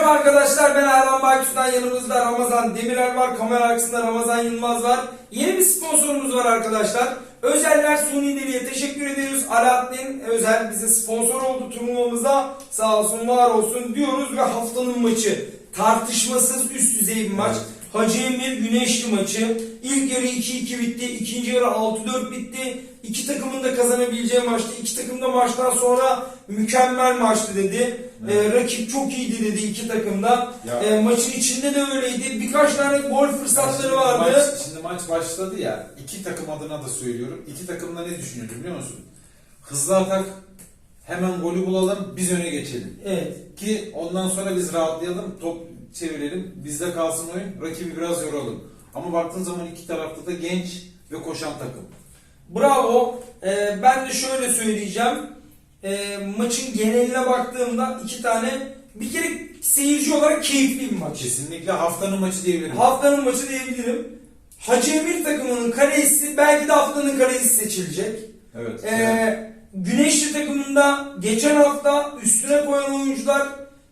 Merhaba arkadaşlar ben Erhan Baykus'tan yanımızda Ramazan Demirel var. Kamera arkasında Ramazan Yılmaz var. Yeni bir sponsorumuz var arkadaşlar. Özeller Suni Deli'ye teşekkür ediyoruz. Alaaddin Özel bize sponsor oldu turnuvamıza. Sağ olsun var olsun diyoruz ve haftanın maçı. Tartışmasız üst düzey bir maç. Hacı Emir Güneşli maçı. İlk yarı 2-2 bitti. ikinci yarı 6-4 bitti. İki takımın da kazanabileceği maçtı. İki takım da maçtan sonra mükemmel maçtı dedi. Ee, rakip çok iyiydi dedi iki takımda. Ee, maçın içinde de öyleydi. Birkaç tane gol fırsatları vardı. Maç, şimdi maç başladı ya. iki takım adına da söylüyorum. İki takım da ne düşünüyordu biliyor musun? Hızlı atak, hemen golü bulalım, biz öne geçelim. Evet. Ki ondan sonra biz rahatlayalım, top çevirelim, bizde kalsın oyun, rakibi biraz yoralım. Ama baktığın zaman iki tarafta da genç ve koşan takım. Bravo. Ee, ben de şöyle söyleyeceğim. Ee, maçın geneline baktığımda iki tane bir kere seyirci olarak keyifli bir maç. Kesinlikle haftanın maçı diyebilirim. Haftanın maçı diyebilirim. Hacı Emir takımının kalecisi belki de haftanın kalecisi seçilecek. evet. Ee, Güneşli takımında geçen hafta üstüne koyan oyuncular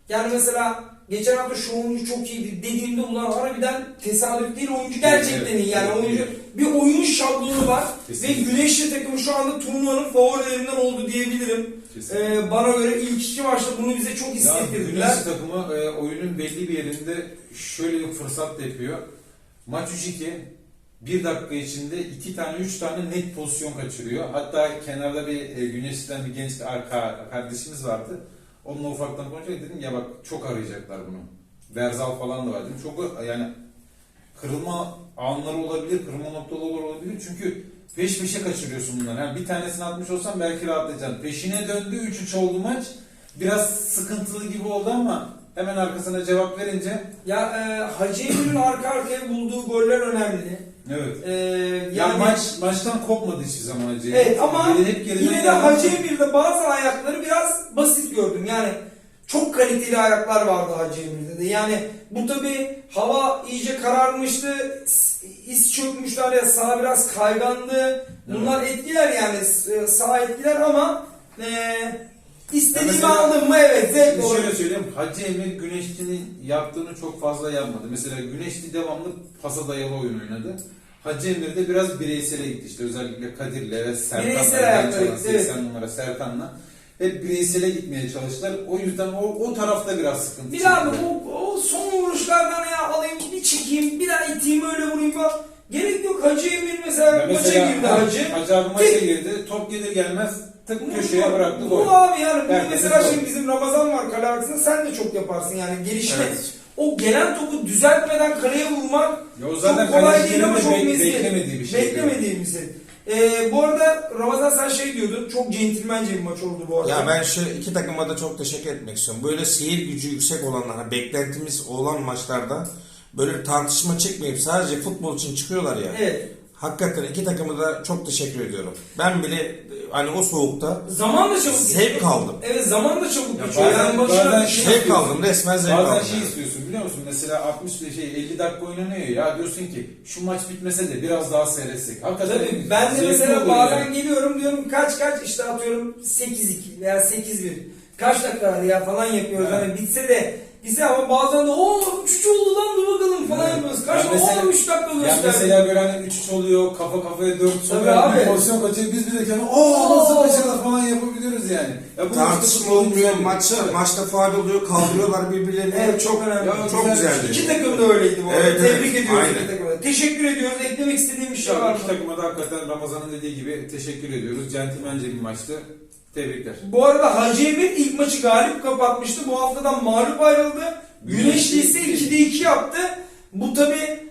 yani mesela geçen hafta şu oyuncu çok iyiydi dediğimde ulan harbiden tesadüf değil oyuncu gerçekten iyi yani oyuncu bir oyun şablonu var Kesinlikle. ve Güneşli takımı şu anda turnuvanın favorilerinden oldu diyebilirim. Kesinlikle. Ee, bana göre ilk iki maçta bunu bize çok hissettirdiler. Güneş takımı e, oyunun belli bir yerinde şöyle bir fırsat da yapıyor. Maç 3-2 bir dakika içinde iki tane üç tane net pozisyon kaçırıyor. Hatta kenarda bir e, Güneş'ten bir genç arka kardeşimiz vardı. Onunla ufaktan konuşacak dedim ya bak çok arayacaklar bunu. Berzal falan da var dedim. Çok yani kırılma anları olabilir, kırılma noktaları olabilir. Çünkü peş peşe kaçırıyorsun bunları. Yani bir tanesini atmış olsan belki rahatlayacaksın. Peşine döndü 3-3 oldu maç. Biraz sıkıntılı gibi oldu ama hemen arkasına cevap verince Ya e, Hacı Emir'in arka arkaya bulduğu goller önemli. evet. Ee, Yani, yani maç maçtan kopmadı hiçbir zaman Hacı. Evet ama Geri- hep yine de. Hacı Emir'de bazı ayakları biraz basit gördüm. Yani çok kaliteli ayaklar vardı Hacı Emir'de de. Yani bu tabi hava iyice kararmıştı. is çökmüştü araya sağ biraz kaygandı. Bunlar etkiler yani s- sağ etkiler ama e, istediğimi mesela- aldım mı evet zevk olur. şöyle söyleyeyim. Hacı Emir Güneşli'nin yaptığını çok fazla yapmadı. Mesela Güneşli devamlı pasa dayalı oyun oynadı. Hacı Emir de biraz bireysele gitti işte özellikle Kadir'le ve Serkan'la. Evet. 80 numara Serkan'la. Hep bireysele gitmeye çalıştılar. O yüzden o, o tarafta biraz sıkıntı Bir çekti. o, o son vuruşlardan ya alayım bir çekeyim bir daha iteyim öyle vurayım falan. Gerek yok Hacı Emir mesela, Ya maça mesela girdi Hacı. Hacı abi maça girdi. Top gelir gelmez tık köşeye bıraktı Bu gol. abi yani bunu Herkesin mesela gol. şimdi bizim Ramazan var kale arkasında sen de çok yaparsın yani gelişme. Evet. O gelen topu düzeltmeden kaleye vurmak Ya o zaten çok kolay değil ama çok bek- meziyet. beklemediği bir şey. Beklemediği bir şey. Ee, bu arada Ramazan sen şey diyordun çok centilmence bir maç oldu bu arada. Ya ben şu iki takıma da çok teşekkür etmek istiyorum. Böyle seyir gücü yüksek olanlara, beklentimiz olan maçlarda böyle tartışma çekmeyip sadece futbol için çıkıyorlar ya. Evet. Hakikaten iki takımı da çok teşekkür ediyorum. Ben bile hani o soğukta Zaman da çabuk Zevk geçiyor. aldım. Evet zaman da çabuk Ya geçiyor. bazen- Yani bazen bir şey zevk aldım, resmen zevk Bazen aldım. şey yani. istiyorsun biliyor musun? Mesela 60 bir şey 50 dakika oynanıyor ya diyorsun ki şu maç bitmese de biraz daha seyretsek. Hakikaten Tabii ben de mesela bazen yani. geliyorum diyorum kaç kaç işte atıyorum 8-2 veya 8-1 kaç dakika var ya falan yapıyoruz Evet. hani bitse de bitse ama bazen de o 3 oldu lan dur bakalım falan Evet. yapıyoruz. Kaç Ya mesela- o 3 dakika Ya gösterdi. mesela böyle hani 3-3 oluyor, kafa kafaya 4 Tabii oluyor, abi. bir pozisyon kaçıyor, biz bir de kendine ooo nasıl kaçırdı falan yapabiliyoruz yani. Ya bu Tartışma olmuyor, maçta, Evet. maçta faal oluyor, kaldırıyorlar birbirlerini. Evet çok önemli. Ya çok güzel. güzeldi. İki takım da öyleydi bu arada. Evet, Tebrik evet. ediyoruz Aynen. iki takıma. Teşekkür ediyoruz. Eklemek istediğim bir şey var iki takıma da hakikaten Ramazan'ın dediği gibi teşekkür ediyoruz. Centilmence bir maçtı. Tebrikler. Bu arada Hacı Emir ilk maçı galip kapatmıştı. Bu haftadan mağlup ayrıldı. Güneşli ise 2'de 2 yaptı. Bu tabi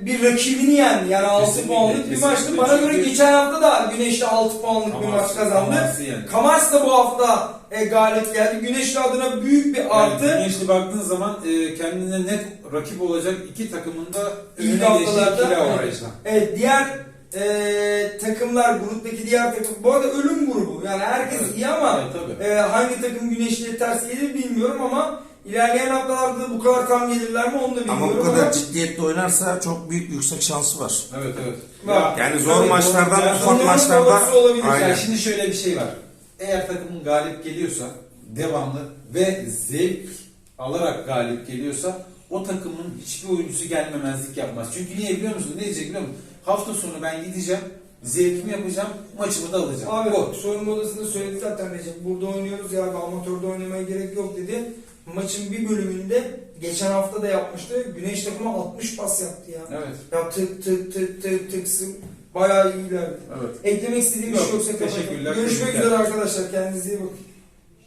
bir rakibini yendi. Yani 6 Kesinlikle, puanlık bir maçtı. Bana göre geçen hafta da Güneşli 6 puanlık bir maç kazandı. Kamars'ı yendi. Kamars da bu hafta e, galip geldi. Güneşli adına büyük bir artı. Yani Güneşli baktığın zaman e, kendine net rakip olacak iki takımın da önüne geçtiği avarajla. Evet diğer e, takımlar gruptaki diğer takım bu arada ölüm grubu yani herkes Evet. iyi ama Evet, tabii. e, hangi takım güneşliğe ters gelir bilmiyorum ama ilerleyen haftalarda da bu kadar tam gelirler mi onu da bilmiyorum Ama bu kadar ciddiyetle oynarsa çok büyük yüksek şansı var. Evet evet. Var. Yani zor tabii, maçlardan, ben- ufak maçlarda olabilir. aynen. Ya şimdi şöyle bir şey var. Eğer takımın galip geliyorsa devamlı ve zevk alarak galip geliyorsa o takımın hiçbir oyuncusu gelmemezlik yapmaz. Çünkü niye biliyor musun? Ne diyecek biliyor musun? Hafta sonu ben gideceğim, zevkimi yapacağım, maçımı da alacağım. Abi Gol. soyunma odasında söyledi zaten Recep. Burada oynuyoruz ya abi amatörde oynamaya gerek yok dedi. Maçın bir bölümünde geçen hafta da yapmıştı. Güneş takımı 60 pas yaptı ya. Evet. Ya tık tık tık tık tık sı- bayağı iyilerdi. Evet. Eklemek istediğim bir Yok, şey yoksa kapatalım. teşekkürler, Görüşmek teşekkürler. üzere arkadaşlar. Kendinize iyi bakın.